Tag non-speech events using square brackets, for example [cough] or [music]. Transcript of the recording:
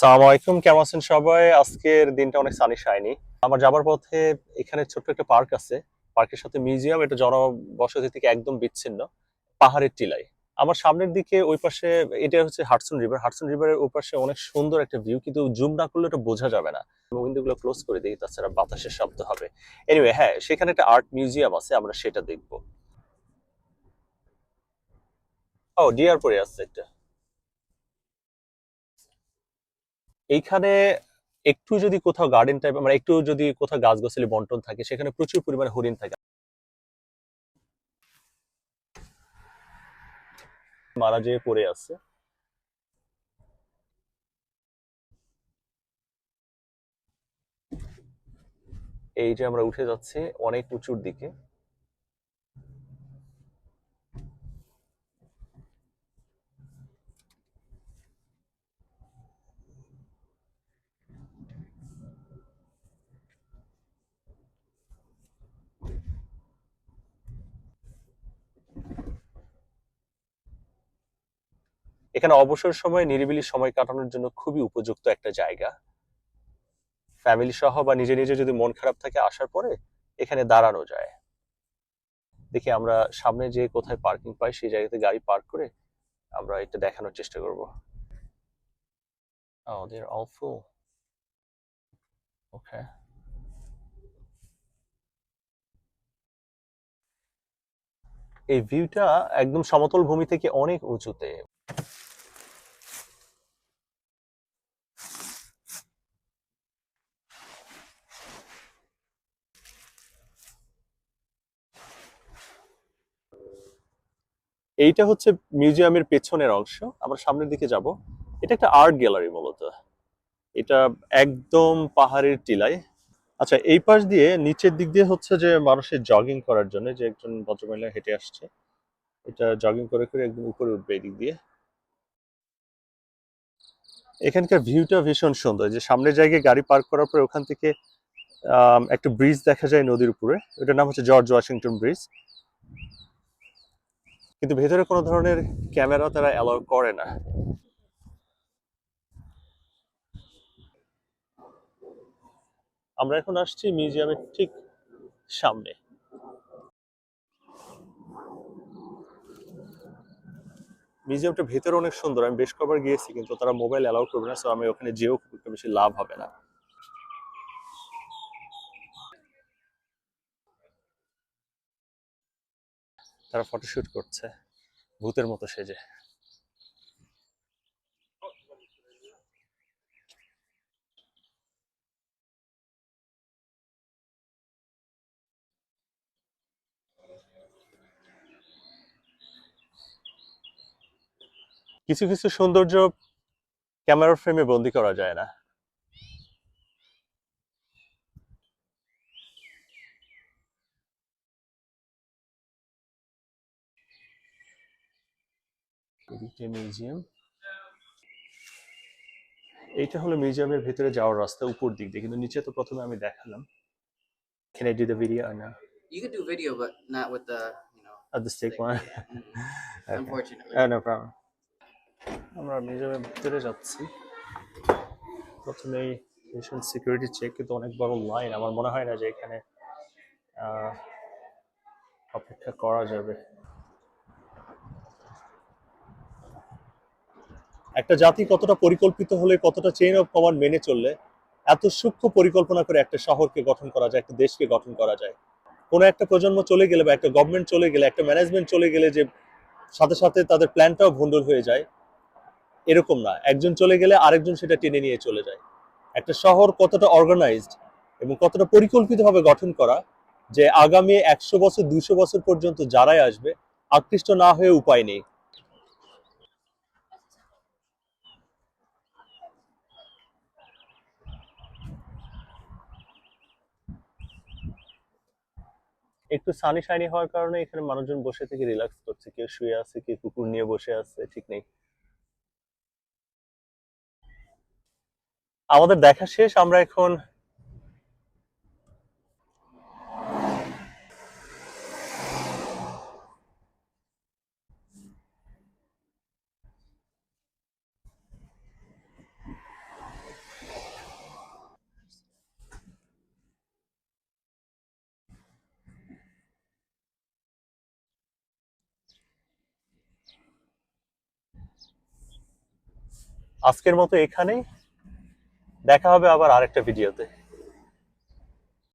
সালাম কেমন আছেন সবাই? আজকের দিনটা অনেক সানি শাইনি আমার যাবার পথে এখানে ছোট্ট একটা পার্ক আছে। পার্কের সাথে মিউজিয়াম, এটা জনবসতি থেকে একদম বিচ্ছিন্ন, পাহাড়ের টিলায়। আমার সামনের দিকে ওই পাশে, এটা হচ্ছে হাটসন রিভার হাটসন রিভারের ওই পাশে অনেক সুন্দর একটা ভিউ কিন্তু জুম না করলে এটা বোঝা যাবে না। উইন্ডোগুলো ক্লোজ করে দিই, তাছাড়া বাতাসের শব্দ হবে। এনিওয়ে হ্যাঁ সেখানে একটা আর্ট মিউজিয়াম আছে, আমরা সেটা দেখব। ও ডিয়ার পরে আছে একটা। এইখানে একটু যদি কোথাও গার্ডেন টাইপ মানে একটু যদি কোথাও গাছ গাছগাছালি বন্টন থাকে, সেখানে প্রচুর পরিমাণে হরিণ থাকে। মারা যেয়ে পড়ে আছে। এই যে আমরা উঠে যাচ্ছি অনেক উঁচুর দিকে। এখানে অবসর সময় নিরিবিলি সময় কাটানোর জন্য খুবই উপযুক্ত একটা জায়গা। ফ্যামিলি সহ বা নিজে নিজে যদি মন খারাপ থাকে আসার পরে এখানে দাঁড়ানো যায়। দেখি আমরা সামনে যে কোথায় পার্কিং পাই সেই জায়গাতে গাড়ি পার্ক করে আমরা এটা দেখানোর চেষ্টা করব। Oh. এই ভিউটা একদম সমতল ভূমি থেকে অনেক উঁচুতে। এইটা হচ্ছে মিউজিয়ামের পেছনের অংশ। আমরা সামনের দিকে যাব। এটা একটা আর্ট গ্যালারি মূলত। এটা একদম পাহাড়ের টিলায়। আচ্ছা এই পাশ দিয়ে নিচের দিক দিয়ে হচ্ছে যে মানুষের জগিং করার জন্য যে একজন ভদ্রমহিলা হেঁটে আসছে, এটা জগিং করে করে একদম উপরে উঠবে এই দিক দিয়ে। এখানকার ভিউটা ভীষণ সুন্দর। যে সামনের জায়গায় গাড়ি পার্ক করার পরে ওখান থেকে একটা ব্রিজ দেখা যায় নদীর উপরে। ওটার নাম হচ্ছে জর্জ ওয়াশিংটন ব্রিজ কিন্তু ভেতরে কোনো ধরনের ক্যামেরা তারা অ্যালাউ করে না। আমরা এখন আসছি মিউজিয়ামের ঠিক সামনে। মিউজিয়ামটা ভেতরে অনেক সুন্দর, আমি বেশ কবার গিয়েছি, কিন্তু তারা মোবাইল অ্যালাউ করবে না সো আমি ওখানে যেও খুব বেশি লাভ হবে না। তারা ফটোশুট করছে। ভূতের মতো সেজে। কিছু কিছু সৌন্দর্য ক্যামেরার ফ্রেমে বন্দি করা যায় না। মিউজিয়াম এইটা হলো মিউজিয়ামের ভিতরে যাওয়ার রাস্তা উপর দিক দিয়ে কিন্তু নিচে তো প্রথমে আমি দেখালাম Can I do the video or no? You could do video, but not with the, you know. The stick one? [laughs] Okay. Unfortunately. Uh, no problem. আমরা মিউজিয়ামের ভিতরে যাচ্ছি প্রথমেই ভীষণ সিকিউরিটি চেক কিন্তু অনেক বড় লাইন আমার মনে হয় না যে এখানে অপেক্ষা করা যাবে একটা জাতি কতটা পরিকল্পিত হলে, কতটা চেইন অফ কমান্ড মেনে চললে, এত সূক্ষ্ম পরিকল্পনা করে একটা শহরকে গঠন করা যায়, একটা দেশকে গঠন করা যায়। কোনো একটা প্রজন্ম চলে গেলে বা একটা গভর্নমেন্ট চলে গেলে, একটা ম্যানেজমেন্ট চলে গেলে যে সাথে সাথে তাদের প্ল্যানটাও ভণ্ডুল হয়ে যায়, এরকম না। একজন চলে গেলে আরেকজন সেটা টেনে নিয়ে চলে যায়। একটা শহর কতটা অর্গানাইজড এবং কতটা পরিকল্পিতভাবে গঠন করা, যে আগামী একশো বছর, দুইশো বছর পর্যন্ত যারাই আসবে, আকৃষ্ট না হয়ে উপায় নেই। একটু সানি শাইনি হওয়ার কারণে এখানে মানুষজন বসে থেকে রিল্যাক্স করছে। কেউ শুয়ে আছে, কেউ কুকুর নিয়ে বসে আছে, ঠিক নেই। আমাদের দেখা শেষ, আমরা এখন আজকের মতো এখানেই। দেখা হবে আবার আরেকটা ভিডিওতে।